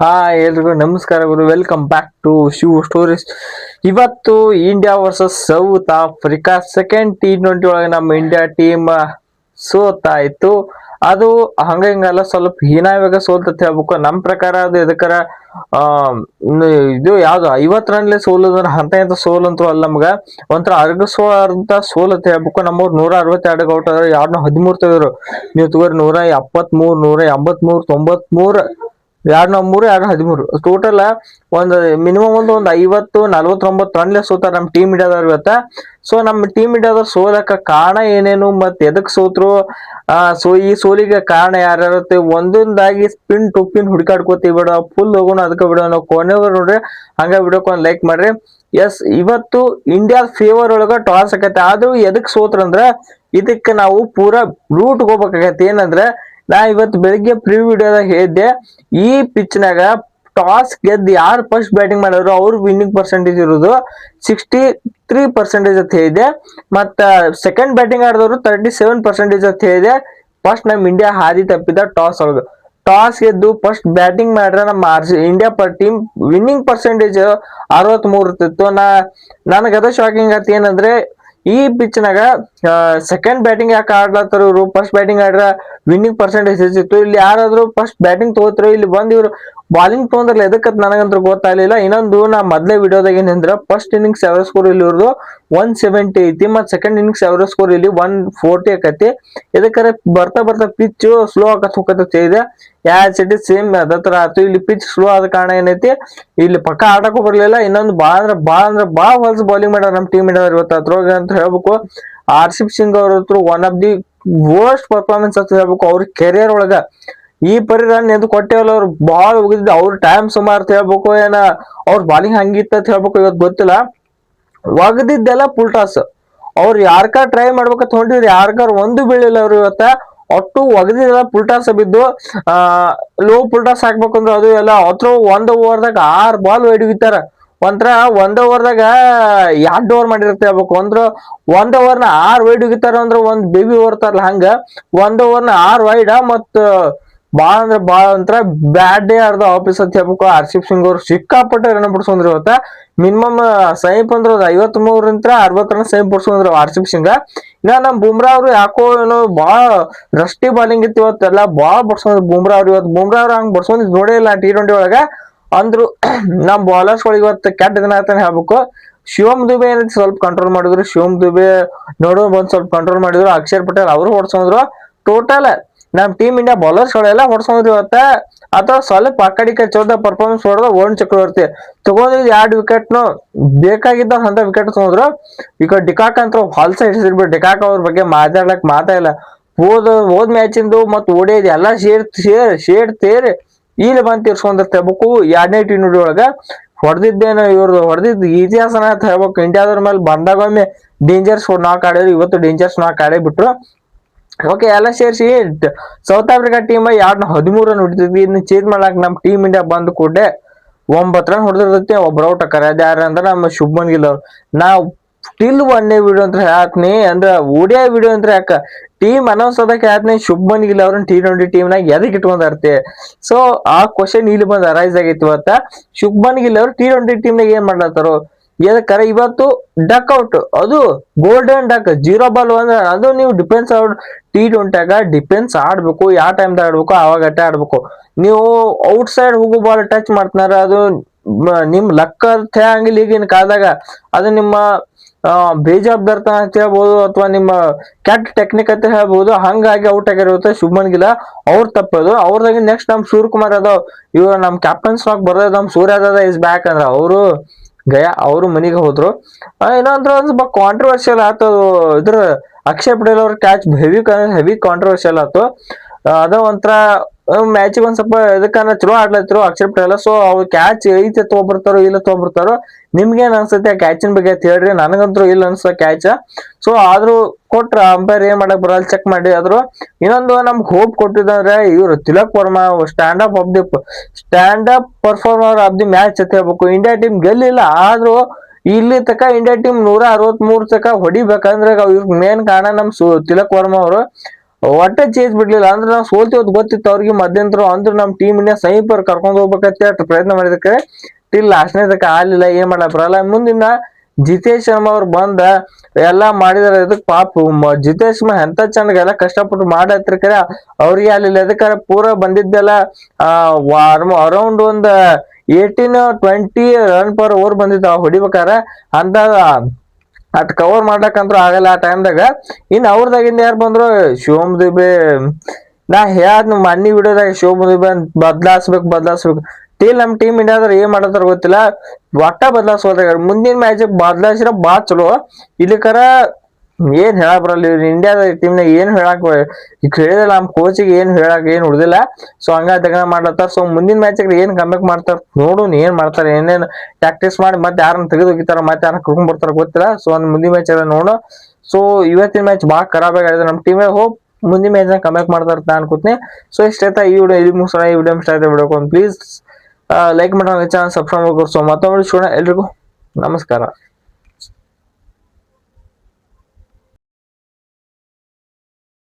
Hi ಎಲ್ರಿಗೂ ನಮಸ್ಕಾರಗಳು welcome back to Shiv stories ಇವತ್ತು India versus South Africa second T twenty ಒಳಗೆ ನಮ್ಮ ಇಂಡಿಯಾ ಟೀಮ್ ಸೋತಾಯ್ತು. ಅದು ಹಂಗ ಹಿಂಗಲ್ಲ ಸ್ವಲ್ಪ ಹೀನಾಯವಾಗ ಸೋಲ್ತ ಹೇಳ್ಬೇಕು. ನಮ್ಮ ಪ್ರಕಾರ ಅದು ಇದಕ್ಕರ ಇದು ಯಾವ್ದು ಐವತ್ ರನ್ಲೆ ಸೋಲುದ್ರ ಅಂತ ಇಂತ ಸೋಲಂತೂ ಅಲ್ಲ ನಮ್ಗೆ. ಒಂಥರ ಅರ್ಗಿಸುವಂಥ ಸೋಲ್ ಅಂತ ಹೇಳ್ಬೇಕು. ನಮ್ಮವ್ರು ನೂರ ಅರವತ್ತೆರಡು ಔಟ್ ಆದ್ರೆ ಯಾರನ್ನ ಹದಿಮೂರು ತೆಗೆದ್ರು ನೀವು ತಗೋರಿ ನೂರ ಎಪ್ಪತ್ಮೂರ್, ನೂರ ಎಂಬತ್ಮೂರು, ತೊಂಬತ್ಮೂರ್. ಎರಡ್ ನಾವು ಮೂರು, ಎರಡು ಹದಿಮೂರು. ಟೋಟಲ್ ಒಂದು ಮಿನಿಮಮ್ ಒಂದು ಒಂದು ಐವತ್ತು, ನಲ್ವತ್ತೊಂಬತ್ತು ರನ್ಲೆ ಸೋತಾರ ನಮ್ಮ ಟೀಮ್ ಇಂಡಿಯಾದವ್ರು ಇವತ್ತ. ಸೊ ನಮ್ಮ ಟೀಮ್ ಇಂಡಿಯಾದವ್ರು ಸೋಲಕ ಕಾರಣ ಏನೇನು, ಮತ್ತೆ ಎದಕ್ ಸೋತ್ರು? ಆ, ಸೊ, ಈ ಸೋಲಿಗೆ ಕಾರಣ ಯಾರ್ಯಾರತ್ತೆ ಒಂದೊಂದಾಗಿ ಸ್ಪಿನ್ ಟು ಪಿನ್ ಹುಡುಕಾಡ್ಕೋತೀವಿ ಬಿಡ ಫುಲ್ ಹೋಗೋಣ ಅದಕ್ಕೆ ಬಿಡೋ ನಾವು ಕೊನೆಯವ್ರು ನೋಡ್ರಿ, ಹಂಗ ವಿಡಿಯೋಕ್ ಒಂದ್ ಲೈಕ್ ಮಾಡ್ರಿ. ಎಸ್ ಇವತ್ತು ಇಂಡಿಯಾದ ಫೇವರ್ ಒಳಗ ಟಾಸ್ ಆಕೈತೆ ಆದ್ರೂ ಎದಕ್ ಸೋತ್ರಂದ್ರ, ಇದಕ್ಕೆ ನಾವು ಪೂರಾ ರೂಟ್ ಹೋಗ್ಬೇಕಾಗತ್ತೆ. ಏನಂದ್ರೆ ನಾ ಇವತ್ತು ಬೆಳಿಗ್ಗೆ ಪ್ರೀ ವಿಡಿಯೋದಾಗ ಹೇಳಿದ್ದೆ, ಈ ಪಿಚ್ನಾಗ ಟಾಸ್ ಗೆದ್ದು ಯಾರು ಫಸ್ಟ್ ಬ್ಯಾಟಿಂಗ್ ಮಾಡೋರು ಅವ್ರ ವಿನ್ನಿಂಗ್ ಪರ್ಸೆಂಟೇಜ್ ಇರೋದು ಸಿಕ್ಸ್ಟಿ ತ್ರೀ ಪರ್ಸೆಂಟೇಜ್ ಅಂತ ಹೇಳಿದೆ ಮತ್ತು ಸೆಕೆಂಡ್ ಬ್ಯಾಟಿಂಗ್ ಆಡಿದವರು ತರ್ಟಿ ಸೆವೆನ್ ಪರ್ಸೆಂಟೇಜ್ ಅಂತ ಹೇಳಿದೆ ಫಸ್ಟ್ ನಮ್ಮ ಇಂಡಿಯಾ ಹಾದಿ ತಪ್ಪಿದ ಟಾಸ್ ಒಳಗೆ ಟಾಸ್ ಗೆದ್ದು ಫಸ್ಟ್ ಬ್ಯಾಟಿಂಗ್ ಮಾಡ್ರೆ ನಮ್ಮ R India per team winning percentage ಅರವತ್ತ್ ಮೂರು ಇರ್ತಿತ್ತು. ನಾ ನನಗೆ ಅದ ಶಾಕಿಂಗ್ ಆಯ್ತು ಏನಂದ್ರೆ ಈ ಪಿಚ್ನಾಗ ಸೆಕೆಂಡ್ ಬ್ಯಾಟಿಂಗ್ ಯಾಕೆ ಆಡ್ಲತ್ತಾರ ಇವರು? ಫಸ್ಟ್ ಬ್ಯಾಟಿಂಗ್ ಆಡ್ರ ವಿನ್ನಿಂಗ್ ಪರ್ಸೆಂಟೇಜ್ ಹೆಚ್ಚಿತ್ತು. ಇಲ್ಲಿ ಯಾರಾದ್ರೂ ಫಸ್ಟ್ ಬ್ಯಾಟಿಂಗ್ ತಗೋತಾರೋ, ಇಲ್ಲಿ ಬಂದ್ ಇವರು ಬಾಲಿಂಗ್ ತೊಗೊಂಡ್ರಲ್ಲ, ಎದಕ್ಕಂತ ನನಗಂತೂ ಗೊತ್ತಾಗ್ಲಿಲ್ಲ ಇನ್ನೊಂದು ನಾ ಮೊದಲೇ ವಿಡಿಯೋದಾಗ ಏನಂದ್ರೆ ಫಸ್ಟ್ ಇನ್ನಿಂಗ್ಸ್ ಎವರೇಜ್ ಸ್ಕೋರ್ ಇಲ್ಲಿ ಇವ್ರದ್ದು ಒನ್ ಸೆವೆಂಟಿ ಐತಿ, ಮತ್ತು ಸೆಕೆಂಡ್ ಇನ್ನಿಂಗ್ಸ್ ಎವರೇಜ್ ಸ್ಕೋರ್ ಇಲ್ಲಿ? ಒನ್ ಫೋರ್ಟಿ ಆಕತಿ. ಎದಕ್ಕಾರೆ ಬರ್ತಾ ಬರ್ತಾ ಪಿಚ್ ಸ್ಲೋ ಆಕತ್ ಹೋಗತ್ತೆ ಇದೆ ಯಾವ ಸಿಟಿ ಸೇಮ್ ಸೇಮ್ ಅದತ್ರ ಆಯ್ತು. ಇಲ್ಲಿ ಪಿಚ್ ಸ್ಲೋ ಆದ ಕಾರಣ ಏನೈತಿ, ಇಲ್ಲಿ ಪಕ್ಕ ಆಡಕ್ಕೂ ಬರಲಿಲ್ಲ. ಇನ್ನೊಂದು ಭಾಳ ಅಂದ್ರೆ ಭಾಳ ಅಂದ್ರೆ ಭಾಳ ಹೊಲ್ಸ್ ಬೌಲಿಂಗ್ ಮಾಡ್ಯಾರ ನಮ್ಮ ಟೀಮ್ ಇಂಡಿಯಾ ಇವತ್ತು ಅದ್ರೊಳಗೆ ಅಂತ ಹೇಳ್ಬೇಕು. ಆರ್ಶಿಪ್ ಸಿಂಗ್ ಅವ್ರ ಹತ್ರ one of the worst performance ಅಂತ ಹೇಳ್ಬೇಕು. ಅವ್ರ ಕೆರಿಯರ್ ಒಳಗ ಈ ಪರಿ ರನ್ ಎದು ಅವ್ರು ಬಾಲ್ ಹೋಗಿದ್ದು ಅವ್ರ ಟೈಮ್ ಸುಮಾರು ಅಂತ ಹೇಳ್ಬೇಕು, ಏನ ಅವ್ರ ಬಾಲಿಂಗ್ ಹಂಗಿತ್ತ ಅಂತ ಹೇಳ್ಬೇಕು ಇವತ್ತು ಗೊತ್ತಿಲ್ಲ. ಒಗದಿದ್ದೆಲ್ಲ ಪುಲ್ಟಾಸ್ ಅವ್ರು ಯಾರ್ಕಾರ ಟ್ರೈ ಮಾಡ್ಬೇಕಂತ ಹೊಂಟಿದ್ರು, ಯಾರ್ಕಾರ ಒಂದು ಬೀಳಿಲ್ಲ ಅವ್ರು ಇವತ್ತ. ಒಟ್ಟು ಒಗದಿದ್ದೆಲ್ಲ ಪುಲ್ಟಾಸ್ ಬಿದ್ದು ಲೋ ಪುಲ್ಟಾಸ್ ಹಾಕ್ಬೇಕಂದ್ರೆ ಅದು ಎಲ್ಲ ಹತ್ರ ಒಂದ್ ಓವರ್ದಾಗ ಆರ್ ಬಾಲ್ ಹೊಡಿತಾರ ಒಂಥರ ಒಂದ್ ಓವರ್ದಾಗ ಎರಡು ಓವರ್ ಮಾಡಿರ್ತ ಹೇಳ್ಬೇಕು. ಅಂದ್ರ ಒಂದ್ ಓವರ್ನ ಆರ್ ವೈಡ್ ಹೋಗಿತಾರ ಅಂದ್ರ ಒಂದ್ ಬೇಬಿ ಓವರ್ತಾರಲ್ಲ ಹಂಗ, ಒಂದ್ ಓವರ್ನ ಆರ್ ವೈಡ್ ಮತ್ ಬಾಳ ಅಂದ್ರ ಬಾಳ ಒಂಥರ ಬ್ಯಾಡ್ ಡೇ ಆಡ್ದ ಆಫೀಸ್ ಅಂತ ಹೇಳ್ಬೇಕು. ಹರ್ಷಿಪ್ ಸಿಂಗ್ ಅವ್ರು ಸಿಕ್ಕಾಪಟ್ಟೆ ರನ್ ಬಿಡ್ಸಂದ್ರ ಇವತ್ತ. ಮಿನಿಮಮ್ ಸೈಪ್ ಅಂದ್ರ ಐವತ್ ಮೂರರಿಂದ ಅರವತ್ ರನ್ ಸೈಪ್ ಬಿಡ್ಸಂದ್ರ ಹರ್ಷಿಪ್ ಸಿಂಗ್. ಇನ್ನ ನಮ್ ಬುಮ್ರಾ ಅವ್ರು ಯಾಕೋ ಏನೋ ಬಾಳ ರಷ್ಟಿ ಬಾಲಿಂಗ್ ಇತ್ತು ಇವತ್ತೆಲ್ಲ ಬಾಳ ಬಡ್ಸೋದ್ ಬುಮ್ರಾ ಅವ್ರು. ಇವತ್ತು ಬುಮ್ರಾ ಅವ್ರು ಹಂಗ್ ಬಡ್ಸೋದ್ ನೋಡೇ ಇಲ್ಲ ಟಿ ಟ್ವೆಂಟಿ ಒಳಗ. ಅಂದ್ರು ನಮ್ ಬಾಲರ್ಸ್ ಒಳಗೆ ಇವತ್ತು ಕೆಟ್ಟ ದಿನ ಆಯ್ತಾನೆ ಹೇಳ್ಬೇಕು. ಶಿವಮ್ ದುಬೆ ಸ್ವಲ್ಪ ಕಂಟ್ರೋಲ್ ಮಾಡಿದ್ರು. ಶಿವಮ್ ದುಬೆ ನೋಡೋ ಬಂದ್ ಸ್ವಲ್ಪ ಕಂಟ್ರೋಲ್ ಮಾಡಿದ್ರು. ಅಕ್ಷರ್ ಪಟೇಲ್ ಅವರು ಹೊಡ್ಸೋದ್ರು ಟೋಟಲ್ ನಮ್ ಟೀಮ್ ಇಂಡಿಯಾ ಬೌಲರ್ಸ್ ಗಳೆಲ್ಲ ಹೊಡ್ಸಂದ್ರು ಇವತ್ತ. ಅಥವಾ ಸ್ವಲ್ಪ ಆ ಕಡೆ ಪರ್ಫಾರ್ಮೆನ್ಸ್ ಹೊಡೆದ ವರುಣ್ ಚಕ್ರವರ್ತಿ. ತಗೊಂಡಿದ್ ಎರಡು ವಿಕೆಟ್ ನು ಬೇಕಾಗಿದ್ದ ಅಂತ ವಿಕೆಟ್ ತಗೊಂಡ್ರು. ಈಗ ಡಿಕಾಕ್ ಅಂತ ಹೊಲ್ಸ ಹಿಡಿಸಿರ್ಬಿಟ್ಟು ಡಿಕಾಕ್ ಅವ್ರ ಬಗ್ಗೆ ಮಾತಾಡ್ಲಕ್ ಮಾತಾ ಇಲ್ಲ. ಹೋದ, ಹೋದ್ ಮ್ಯಾಚಿಂದು ಮತ್ ಓಡಿದ್ ಎಲ್ಲಾ ಶೇರ್ ಶೇರ್ ಶೇರ್ ತೇರಿ ಇಲ್ಲಿ ಬಂದ್ ತೀರ್ಸ್ಕೊಂಡ್ ಹೇಳ್ಬೇಕು ಎರಡನೇ ಟಿ ನೂಡಿ ಒಳಗ. ಹೊಡೆದಿದ್ದೇನು ಇವ್ರದ್ದು ಹೊಡೆದಿದ್ದ ಇತಿಹಾಸನ ಅಂತ ಹೇಳ್ಬೇಕು. ಇಂಡಿಯಾದವ್ರ ಮೇಲೆ ಬಂದಾಗೊಮ್ಮೆ ಡೇಂಜರ್ಸ್ ನಾಕ್ ಆಡಿದ್ರು ಇವತ್ತು ಡೇಂಜರ್ಸ್ ನಾಕ್ ಆಡೇ ಬಿಟ್ರು. ಓಕೆ ಎಲ್ಲ ಸೇರಿಸಿ ಸೌತ್ ಆಫ್ರಿಕಾ ಟೀಮ್ ಎರಡ್ ಹದಿಮೂರು ರನ್ ಹೊಡಿತಿದ್ವಿ. ಇನ್ನು ಚೇಂಜ್ ಮಾಡಕ್ ನಮ್ಮ ಟೀಮ್ ಇಂಡಿಯಾ ಬಂದ್ ಕೂಡಲೇ ಒಂಬತ್ತು ರನ್ ಹೊಡೆದಿರ್ತೈತಿ. ಒಬ್ರು ಔಟ್ ಹಾಕಾರೆ ಯಾರ ಅಂದ್ರ ನಮ್ಮ ಶುಭ್ಮನ್ ಗಿಲ್ ಅವ್ರು. ನಾವ್ ಸ್ಟಿಲ್ ಒನ್ನೇ ವಿಡಿಯೋ ಅಂತ ಹಾಕ್ನಿ ಅಂದ್ರೆ ಓಡಿಯಾ ವಿಡಿಯೋ ಅಂತ ಯಾಕ? ಟೀಮ್ ಅನೌನ್ಸ್ ಆದಕ್ಕೆ ಹೇಳತ್ನಿ ಶುಭ್ಮನ್ ಗಿಲ್ ಅವ್ರನ್ನ ಟಿ ಟ್ವೆಂಟಿ ಟೀಮ್ ನಾಗ ಎದಕ್ ಇಟ್ಕೊಂಡಾರ್ತಿ? ಸೊ ಆ ಕ್ವಶನ್ ಇಲ್ಲಿ ಬಂದ್ ಅರೈಸ್ ಆಗೈತಿ ಇವತ್ತ. ಶುಭ್ಮನ್ ಗಿಲ್ ಅವ್ರು ಟಿ ಟ್ವೆಂಟಿ ಟೀಮ್ ನಾಗ ಏನ್ ಮಾಡ್ಲತ್ತಾರೋ? ಎದಕ್ಕಾರ ಇವತ್ತು ಡಕ್ ಔಟ್ ಅದು ಗೋಲ್ಡನ್ ಡಕ್ ಜೀರೋ ಬಾಲ್ ಅಂದ್ರೆ ಅದು ನೀವು ಡಿಫೆನ್ಸ್ ಔಟ್ ಟಿ ಟ್ವೆಂಟಿಯಾಗ ಡಿಫೆನ್ಸ್ ಆಡ್ಬೇಕು, ಯಾವ ಟೈಮ್ದಾಗ ಆಡ್ಬೇಕು ಅಟ್ಟೆ ಆಡ್ಬೇಕು. ನೀವು ಔಟ್ ಸೈಡ್ ಹೋಗೋ ಬಾಲ್ ಟಚ್ ಮಾಡ್ತಾರ ಅದು ನಿಮ್ ಲಕ್ಕ ಅಂತ ಹಂಗಿಲ್ಲ ಈಗಿನ ಕಾಲದಾಗ. ಅದು ನಿಮ್ಮ ಆ, ಬೇಜವಾಬ್ದಾರ್ತನ ಅಂತ ಹೇಳ್ಬೋದು ಅಥವಾ ನಿಮ್ಮ ಕೆಟ್ಟ ಟೆಕ್ನಿಕ್ ಅಂತ ಹೇಳ್ಬೋದು ಹಂಗಾಗಿ ಔಟ್ ಆಗಿರುತ್ತೆ ಶುಭ್ಮನ್ ಗಿಲ. ಅವ್ರ ತಪ್ಪದು. ಅವ್ರದಾಗ ನೆಕ್ಸ್ಟ್ ನಮ್ ಸೂರ್ಯಕುಮಾರ್ ಅದಾವ್ ಇವ್ರು ನಮ್ ಕ್ಯಾಪ್ಟನ್ ಸ್ಟಾಕ್ ಬರೋದ್ ನಮ್ ಸೂರ್ಯ ಯಾದವ್ ಇಸ್ ಬ್ಯಾಕ್ ಅಂದ್ರ ಅವರು ಗಯಾ ಅವರು ಮನಿಗೆ ಹೋದ್ರು. ಏನಂದ್ರೆ ಒಂದು ಸ್ವಲ್ಪ ಕಾಂಟ್ರವರ್ಷಿಯಲ್ ಆತು. ಇದ್ರ ಅಕ್ಷಯ್ ಪಟೇಲ್ ಅವ್ರ ಕ್ಯಾಚ್ ಹೆವಿ ಹೆವಿ ಕಾಂಟ್ರವರ್ಷಿಯಲ್ ಆತು. ಆ, ಅದ ಒಂಥರ ಮ್ಯಾಚ್ ಒಂದ್ ಸ್ವಲ್ಪ ಇದಕ್ಕನ್ನ ಚಲೋ ಆಡ್ಲತ್ತಿರು ಅಕ್ಸೆಪ್ಟ್ ಪಟೇಲ್ ಸೊ ಅವ್ರು ಕ್ಯಾಚ್ ಐತೆ ತಗೊಬರ್ತಾರೋ, ಇಲ್ಲ ತಗೊಬರ್ತಾರೋ, ನಿಮ್ಗೇನ್ ಅನ್ಸುತ್ತೆ ಆ ಕ್ಯಾಚಿನ ಬಗ್ಗೆ ಹೇಳ್ರಿ. ನನಗಂತೂ ಇಲ್ಲ ಅನ್ಸ ಕ್ಯಾಚ್ ಸೊ ಆದ್ರೂ ಕೊಟ್ರ ಅಂಪೈರ್ ಏನ್ ಮಾಡಕ್ ಬರಲ್ಲ ಚೆಕ್ ಮಾಡಿ. ಆದ್ರೂ ಇನ್ನೊಂದು ನಮ್ಗೆ ಹೋಪ್ ಕೊಟ್ಟಿದಂದ್ರೆ, ಇವ್ರು Tilak Varma stand up of the stand up performer of the match ಅಂತ ಹೇಳ್ಬೇಕು. ಇಂಡಿಯಾ ಟೀಮ್ ಗೆಲ್ಲಿಲ್ಲ, ಆದ್ರೂ ಇಲ್ಲಿ ತಕ ಇಂಡಿಯಾ ಟೀಮ್ ನೂರ ಅರವತ್ ಮೂರ್ ತಕ ಹೊಡಿಬೇಕಂದ್ರೆ ಇವ್ರ ಮೇನ್ ಕಾರಣ ನಮ್ ತಿಲಕ್ ವರ್ಮಾ ಅವರು. ಒಟ್ಟೆ ಚೇಸ್ ಬಿಡ್ಲಿಲ್ಲ. ಅಂದ್ರೆ ನಾವು ಸೋಲ್ತಿವತ್ತು ಗೊತ್ತಿತ್ತು ಅವ್ರಿಗೆ ಮಧ್ಯಂತರ ಅಂದ್ರೆ ನಮ್ಮ ಟೀಮ್ ಇಂಡಿಯಾ ಕರ್ಕೊಂಡ್ ಹೋಗ್ಬೇಕಂತ ಅಷ್ಟು ಪ್ರಯತ್ನ ಮಾಡಿದಕ್ಕೆ ಟಿಲ್ ಲಾಸ್ಟ್ನೇದಕ್ಕೆ ಆಗ್ಲಿಲ್ಲ, ಏನ್ ಮಾಡಕ್ ಬರಲ್ಲ. ಮುಂದಿನ ಜಿತೇಶ್ ಶರ್ಮಾ ಅವ್ರು ಬಂದ ಎಲ್ಲಾ ಮಾಡಿದಾರೆ. ಇದಕ್ ಪಾಪ ಜಿತೇಶ್ ಶರ್ಮಾ ಎಂತ ಚಂದ ಎಲ್ಲ ಕಷ್ಟಪಟ್ಟು ಮಾಡತ್ರಿ ಕರೆ ಅವ್ರಿಗೆ ಆಗ್ಲಿಲ್ಲ. ಅದಕ್ಕೆ ಪೂರ ಬಂದಿದ್ದೆಲ್ಲ ಅರೌಂಡ್ ಒಂದ್ eighteen twenty run per over ಬಂದಿದ್ದ ಹೊಡಿಬೇಕಾರ. ಅಂತ ಅಟ್ ಕವರ್ ಮಾಡ್ಲಕ್ಕಂತೂ ಆಗಲ್ಲ ಆ ಟೈಮ್ದಾಗ ಇನ್ನು ಅವ್ರದಾಗಿಂದ ಯಾರು ಬಂದ್ರು, ಶಿವಮ್ ದುಬೆ, ನಾ ಹೇಳ್ದ್ ಮನ್ನಿ ವಿಡಿಯೋದಾಗ ಶಿವಮ್ ದುಬೆ ಬದ್ಲಾಸ್ಬೇಕು ಬದ್ಲಾಸ್ಬೇಕು. ಟೀಲ್ ನಮ್ಮ ಟೀಮ್ ಇಂಡಿಯಾದ್ರ ಏನ್ ಮಾಡತ್ತಾರ ಗೊತ್ತಿಲ್ಲ. ಒಟ್ಟ ಬದ್ಲಾಸ್ಬೋದಾಗ ಮುಂದಿನ ಮ್ಯಾಚ್ ಬದ್ಲಾಸಿರ ಬಾ ಚಲೋ. ಇಲ್ಲಿಕರ ಏನ್ ಹೇಳಕ್ ಬರಲ್ಲ, ಇವ್ರು ಇಂಡಿಯಾದ ಟೀಮ್ನಾಗ ಏನ್ ಹೇಳಕ್ ಈ ಹೇಳಿದಲ್ಲ ನಮ್ ಕೋಚಿಗೆ ಏನ್ ಹೇಳಕ್ ಏನ್ ಉಳ್ದಿಲ್ಲ. ಸೊ ಹಂಗ ತಗ ಮಾಡ್ಲತ್ತಾರ. ಸೊ ಮುಂದಿನ ಮ್ಯಾಚ್ ಏನ್ ಕಮ್ಯಾಕ್ ಮಾಡ್ತಾರ? ನೋಡು ಏನ್ ಮಾಡ್ತಾರ, ಏನೇನ್ ಪ್ರಾಕ್ಟೀಸ್ ಮಾಡಿ ಮತ್ತೆ ಯಾರನ್ನ ತೆಗೆದು ಹೋಗಿತಾರ ಮತ್ತೆ ಯಾರನ್ನ ಕರ್ಕೊಂಡ್ ಬರ್ತಾರ ಗೊತ್ತಿಲ್ಲ. ಸೊ ಒಂದ್ ಮುಂದಿನ ಮ್ಯಾಚ್ ಎಲ್ಲ ನೋಡು ಸೊ ಇವತ್ತಿನ ಮ್ಯಾಚ್ ಭಾಳ ಖರಾಬ್ ಆಗಿದೆ ನಮ್ ಟೀಮ್ ಹೋಪ್ ಮುಂದಿನ ಮ್ಯಾಚ್ ಕಮ್ಯಾಕ್ ಮಾಡ್ತಾರ ಅಂತ ಅನ್ಕೋತೀನಿ. ಸೊ ಇಷ್ಟೈತ ಈ ವಿಡಿಯೋ ಇಲ್ಲಿ ಮುಗಿಸೋಣ. ಈ ವಿಡಿಯೋ ಇಷ್ಟ ಆಯ್ತಾ ಬಿಡೋಕೊಂಡ್ ಪ್ಲೀಸ್ ಲೈಕ್ ಮಾಡೋಣ ಚಾನಲ್ ಸಬ್ಸ್ಕ್ರೈಬ್ ಮಾಡ್ಕೊಡ್ಸೋ. ಮತ್ತೊಮ್ಮೆ ಸಿಗೋಣ ಎಲ್ರಿಗೂ. ನಮಸ್ಕಾರ.